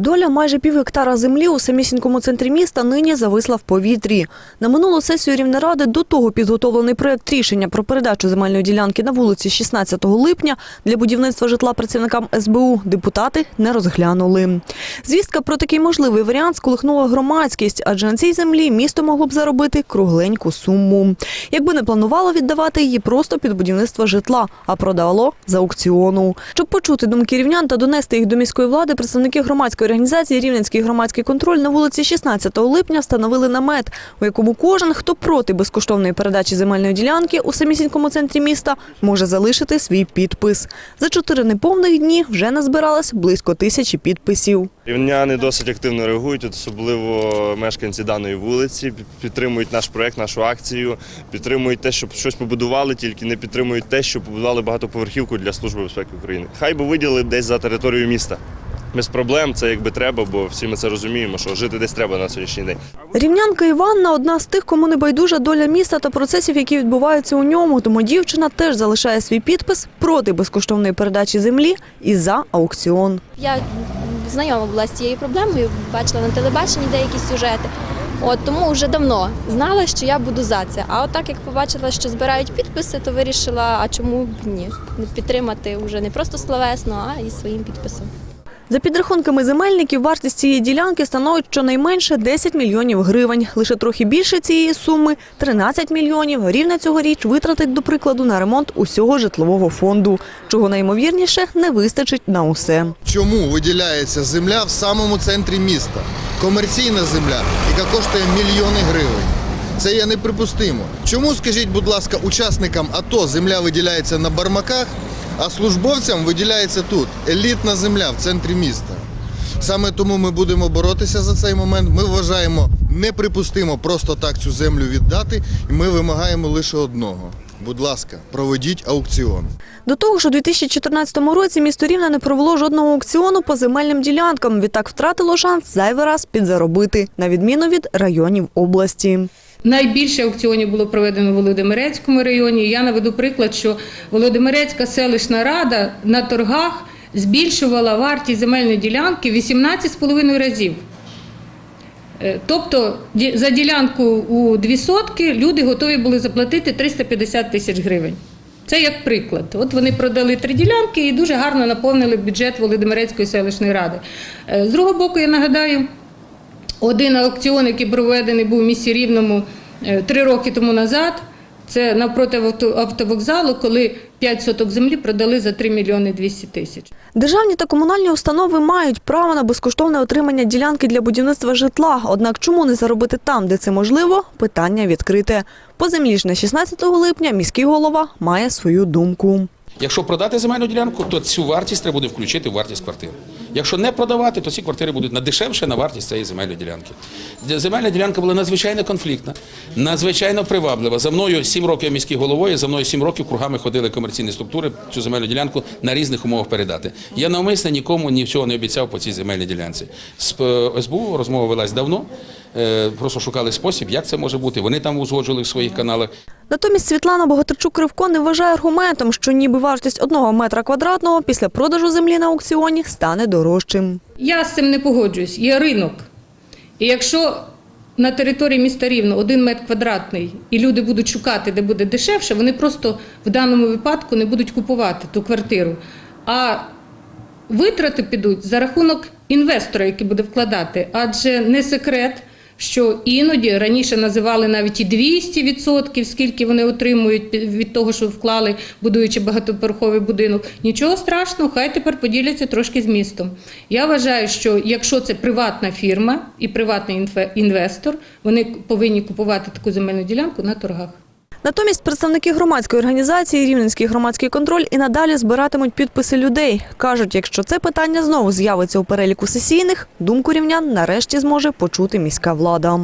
Доля майже пів гектара землі у самісінькому центрі міста нині зависла в повітрі. На минулу сесію Рівнеради до того підготовлений проєкт рішення про передачу земельної ділянки на вулиці 16 липня для будівництва житла працівникам СБУ депутати не розглянули. Звістка про такий можливий варіант сколихнула громадськість, адже на цій землі місто могло б заробити кругленьку суму. Якби не планувало віддавати її просто під будівництво житла, а продавало з аукціону. Щоб почути думки рівнян та донести їх до міської влади, представники громадської організації Рівненський громадський контроль на вулиці 16 липня встановили намет, у якому кожен, хто проти безкоштовної передачі земельної ділянки у самісінькому центрі міста, може залишити свій підпис. За чотири неповних дні вже назбиралось близько тисячі підписів. Рівняни досить активно реагують, особливо мешканці даної вулиці, підтримують наш проект, нашу акцію, підтримують те, щоб щось побудували, тільки не підтримують те, що побудували багатоповерхівку для Служби безпеки України. Хай би виділили десь за територію міста. Без проблем, це якби треба, бо всі ми це розуміємо, що жити десь треба на сьогоднішній день. Рівнянка Іванна одна з тих, кому не байдужа доля міста та процесів, які відбуваються у ньому. Тому дівчина теж залишає свій підпис проти безкоштовної передачі землі і за аукціон. Я знайома була з цією проблемою, бачила на телебаченні деякі сюжети. От тому вже давно знала, що я буду за це. А от як побачила, що збирають підписи, то вирішила, а чому б ні? Підтримати вже не просто словесно, а і своїм підписом. За підрахунками земельників, вартість цієї ділянки становить щонайменше 10 мільйонів гривень. Лише трохи більше цієї суми 13 мільйонів рівня цьогоріч витратить, до прикладу, на ремонт усього житлового фонду, чого найімовірніше не вистачить на усе. Чому виділяється земля в самому центрі міста? Комерційна земля, яка коштує мільйони гривень. Це є неприпустимо. Чому, скажіть, будь ласка, учасникам АТО земля виділяється на бармаках, а службовцям виділяється тут елітна земля в центрі міста? Саме тому ми будемо боротися за цей момент. Ми вважаємо неприпустимо просто так цю землю віддати, і ми вимагаємо лише одного. Будь ласка, проведіть аукціон. До того ж, у 2014 році місто Рівне не провело жодного аукціону по земельним ділянкам. Відтак втратило шанс зайвий раз підзаробити, на відміну від районів області. Найбільше аукціонів було проведено в Володимирецькому районі. Я наведу приклад, що Володимирецька селищна рада на торгах збільшувала вартість земельної ділянки 18,5 разів. Е, Тобто за ділянку у дві сотки люди готові були заплатити 350 тисяч гривень. Це як приклад. От вони продали три ділянки і дуже гарно наповнили бюджет Володимирецької селищної ради. Е, З другого боку, я нагадаю, один аукціон, який проведений був в місті Рівному е, три роки тому назад. Це навпроти автовокзалу, коли 5 соток землі продали за 3 мільйони 200 тисяч. Державні та комунальні установи мають право на безкоштовне отримання ділянки для будівництва житла. Однак чому не заробити там, де це можливо? Питання відкрите. По землі ж на 16 липня міський голова має свою думку. Якщо продати земельну ділянку, то цю вартість треба буде включити в вартість квартири. Якщо не продавати, то ці квартири будуть на дешевше на вартість цієї земельної ділянки. Земельна ділянка була надзвичайно конфліктна, надзвичайно приваблива. За мною сім років я міський головою, за мною сім років кругами ходили комерційні структури цю земельну ділянку на різних умовах передати. Я навмисно нікому нічого не обіцяв по цій земельній ділянці. З СБУ розмова велась давно. е, Просто шукали спосіб, як це може бути. Вони там узгоджували в своїх каналах. Натомість Світлана Богатирчук-Кривко не вважає аргументом, що ніби вартість одного метра квадратного після продажу землі на аукціоні стане дорожчим. Я з цим не погоджуюсь. Є ринок. І якщо на території міста Рівно один метр квадратний і люди будуть шукати, де буде дешевше, вони просто в даному випадку не будуть купувати ту квартиру. А витрати підуть за рахунок інвестора, який буде вкладати. Адже не секрет, що іноді раніше називали навіть і 200%, скільки вони отримують від того, що вклали, будуючи багатоповерховий будинок. Нічого страшного, хай тепер поділяться трошки з містом. Я вважаю, що якщо це приватна фірма і приватний інвестор, вони повинні купувати таку земельну ділянку на торгах. Натомість представники громадської організації Рівненський громадський контроль і надалі збиратимуть підписи людей. Кажуть, якщо це питання знову з'явиться у переліку сесійних, думку рівнян нарешті зможе почути міська влада.